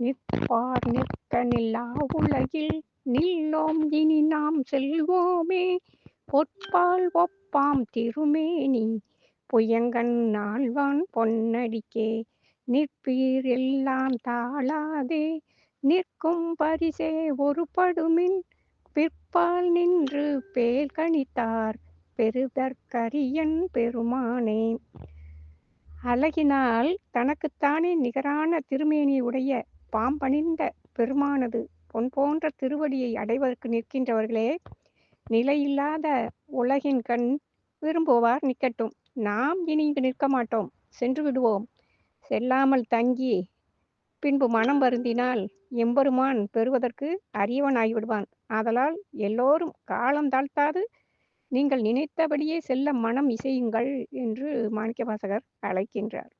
நிற்பார் நிற்க நில்லா உலகில் நில்லோம் இனி நாம் செல்வோமே. பொற்பால் ஒப்பாம் திருமேனி புயங்கன் ஆழ்வான் பொன்னடிக்கே. நிற்பீர் எல்லாம் தாழாதே நிற்கும் பரிசே ஒரு படுமின் பிற்பால் நின்று பேல் கணித்தார் பெருதற்கரியன் பெருமானே. அழகினால் தனக்குத்தானே நிகரான திருமேனி உடைய பாம்பணிந்த பெருமானது பொன் போன்ற திருவடியை அடைவதற்கு நிற்கின்றவர்களே நிலையில்லாத உலகின் கண் விரும்புவார் நிற்கட்டும் நாம் இனி இங்கு நிற்க மாட்டோம் சென்று விடுவோம். செல்லாமல் தங்கி பின்பு மனம் வருந்தினால் எம்பெருமான் பெறுவதற்கு அரியவன் ஆகிவிடுவான் ஆதலால் எல்லோரும் காலம் தாழ்த்தாது நீங்கள் நினைத்தபடியே செல்ல மனம் இசையுங்கள் என்று மாணிக்க வாசகர் அழைக்கின்றார்.